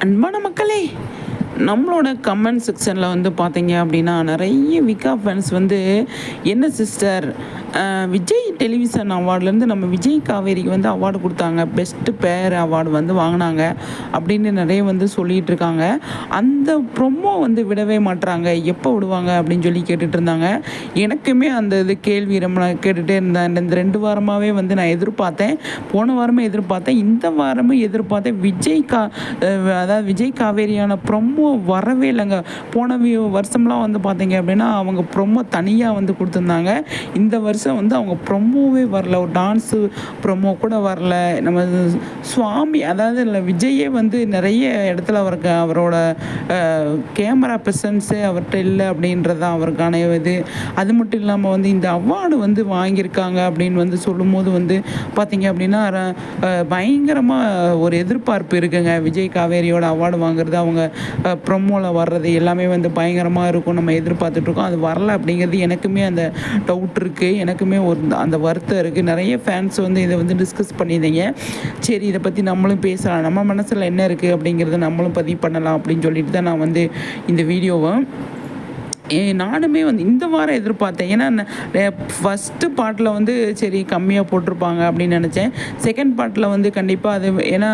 அன்பான மக்களே நம்மளோட கமெண்ட் செக்ஷனில் வந்து பார்த்தீங்க அப்படின்னா நிறைய விகா ஃபேன்ஸ் வந்து என்ன சிஸ்டர் விஜய் டெலிவிஷன் அவார்ட்லேருந்து நம்ம விஜய் காவேரிக்கு வந்து அவார்டு கொடுத்தாங்க. பெஸ்ட்டு பேர் அவார்டு வந்து வாங்கினாங்க அப்படின்னு நிறைய வந்து சொல்லிகிட்டு இருக்காங்க. அந்த ப்ரொமோ வந்து விடவே மாட்டுறாங்க எப்போ விடுவாங்க அப்படின்னு சொல்லி கேட்டுட்டு இருந்தாங்க. எனக்குமே அந்த இது கேள்வி ரொம்ப நான் கேட்டுகிட்டே இருந்தேன். இந்த ரெண்டு வாரமாகவே வந்து நான் எதிர்பார்த்தேன். போன வாரமே எதிர்பார்த்தேன். இந்த வாரமும் எதிர்பார்த்தேன். விஜய் கா அதாவது விஜய் காவேரியான ப்ரொமோ வரவே இல்லைங்க. போன வருஷம்லாம் வந்து பார்த்தீங்க அப்படின்னா அவங்க ப்ரொமோ தனியாக வந்து கொடுத்துருந்தாங்க. இந்த வருஷம் வந்து அவங்க ப்ரொமோவே வரல. ஒரு டான்ஸு ப்ரொமோ கூட வரல. நம்ம சுவாமி அதாவது இல்லை விஜயே வந்து நிறைய இடத்துல அவருக்கு அவரோட கேமரா ப்ரெசன்ஸே அவர்கிட்ட இல்லை அப்படின்றது தான் அவருக்கான இது. அது மட்டும் இல்லாமல் வந்து இந்த அவார்டு வந்து வாங்கியிருக்காங்க அப்படின்னு வந்து சொல்லும்போது வந்து பார்த்தீங்க அப்படின்னா பயங்கரமாக ஒரு எதிர்பார்ப்பு இருக்குங்க. விஜய் காவேரியோட அவார்டு வாங்குறது அவங்க ப்ரொமோவில் வர்றது எல்லாமே வந்து பயங்கரமாக இருக்கும். நம்ம எதிர்பார்த்துட்ருக்கோம். அது வரல அப்படிங்கிறது எனக்குமே அந்த டவுட் இருக்குது எனக்குமே ஒரு அந்த வருத்தம் இருக்குது நிறைய ஃபேன்ஸ் வந்து இதை வந்து டிஸ்கஸ் பண்ணியிருந்தீங்க. சரி இதை பற்றி நம்மளும் பேசலாம். நம்ம மனசில் என்ன இருக்குது அப்படிங்கிறத நம்மளும் பதிவு பண்ணலாம் அப்படின்னு சொல்லிட்டு தான் நான் வந்து இந்த வீடியோவை நானுமே வந்து இந்த வாரம் எதிர்பார்த்தேன். ஏன்னா ஃபஸ்ட்டு பாட்டில் வந்து சரி கம்மியாக போட்டிருப்பாங்க அப்படின்னு நினச்சேன். செகண்ட் பாட்டில் வந்து கண்டிப்பாக அது ஏன்னா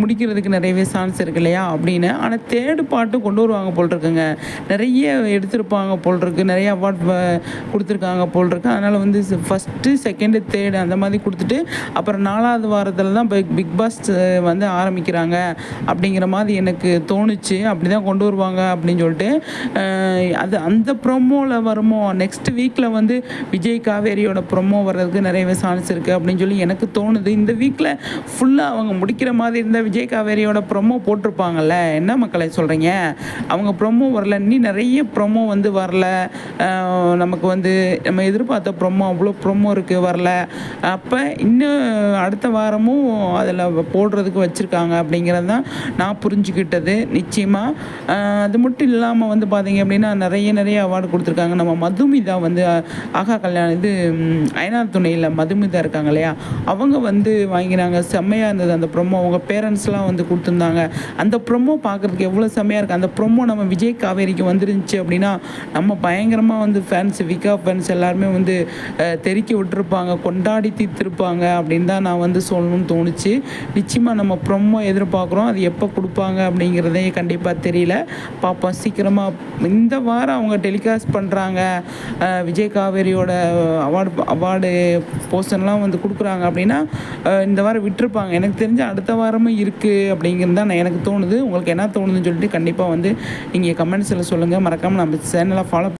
முடிக்கிறதுக்கு நிறையவே சான்ஸ் இருக்கு இல்லையா அப்படின்னு. ஆனால் தேர்டு பாட்டும் கொண்டு வருவாங்க போல் இருக்குங்க. நிறைய எடுத்திருப்பாங்க போல் இருக்கு. நிறைய அவார்ட் கொடுத்துருக்காங்க போல் இருக்கு. அதனால் வந்து ஃபஸ்ட்டு செகண்டு தேர்டு அந்த மாதிரி கொடுத்துட்டு அப்புறம் நாலாவது வாரத்தில் தான் பிக் பிக் பாஸ் வந்து ஆரம்பிக்கிறாங்க. அப்படிங்கிற மாதிரி எனக்கு தோணுச்சு. அப்படி தான் கொண்டு வருவாங்க அப்படின்னு சொல்லிட்டு அது அந்த ப்ரொமோவில் வருமோ? நெக்ஸ்ட் வீக்கில் வந்து விஜய் காவேரியோட ப்ரொமோ வர்றதுக்கு நிறையவே சான்ஸ் இருக்குது அப்படின்னு சொல்லி எனக்கு தோணுது. இந்த வீக்கில் ஃபுல்லாக அவங்க முடிக்கிற மாதிரி இருந்தால் விஜய் காவேரியோட ப்ரொமோ போட்டிருப்பாங்கல்ல? என்ன மக்களை சொல்கிறீங்க அவங்க ப்ரொமோ வரல. இன்னும் நிறைய ப்ரொமோ வந்து வரல. நமக்கு வந்து நம்ம எதிர்பார்த்த ப்ரொமோ அவ்வளோ ப்ரொமோ இருக்குது வரல. அப்போ இன்னும் அடுத்த வாரமும் அதில் போடுறதுக்கு வச்சுருக்காங்க அப்படிங்கிறது தான் நான் புரிஞ்சுக்கிட்டது. நிச்சயமாக அது மட்டும் இல்லாமல் வந்து பார்த்தீங்க அப்படின்னா நிறைய நிறைய அவார்டு கொடுத்துருக்காங்க. நம்ம மதுமிதா வந்து ஆகா கல்யாணம் இது அயனார் துணையில் மதுமிதா இருக்காங்க இல்லையா? அவங்க வந்து வாங்கினாங்க. செம்மையாக இருந்தது அந்த ப்ரொமோ அவங்க பேரண்ட்ஸ்லாம் வந்து கொடுத்துருந்தாங்க. அந்த ப்ரொமோ பார்க்குறதுக்கு எவ்வளோ செம்மையாக இருக்குது அந்த ப்ரொமோ நம்ம விஜய் காவேரிக்கு வந்துருந்துச்சு அப்படின்னா நம்ம பயங்கரமாக வந்து ஃபேன்ஸ் விகா ஃபேன்ஸ் எல்லாருமே வந்து அஹ், தெறிக்க விட்டுருப்பாங்க. கொண்டாடி தீர்த்துருப்பாங்க அப்படின்னு தான் நான் வந்து சொல்லணும்னு தோணுச்சு. நிச்சயமாக நம்ம ப்ரொமோ எதிர்பார்க்குறோம். அது எப்போ கொடுப்பாங்க அப்படிங்கிறதே கண்டிப்பாக தெரியல. பார்ப்போம் சீக்கிரமாக இந்த வாரம் அவங்க டெலிகாஸ்ட் பண்ணுறாங்க விஜய் காவேரியோட அவார்டு அவார்டு போஸ்டர்லாம் வந்து கொடுக்குறாங்க அப்படின்னா இந்த வாரம் விட்டுருப்பாங்க. எனக்கு தெரிஞ்ச அடுத்த வாரமும் இருக்குது அப்படிங்கிறது தான் நான் எனக்கு தோணுது. உங்களுக்கு என்ன தோணுதுன்னு சொல்லிட்டு கண்டிப்பாக வந்து நீங்கள் கமெண்ட்ஸில் சொல்லுங்கள் மறக்காமல் நம்ம சேனலை ஃபாலோ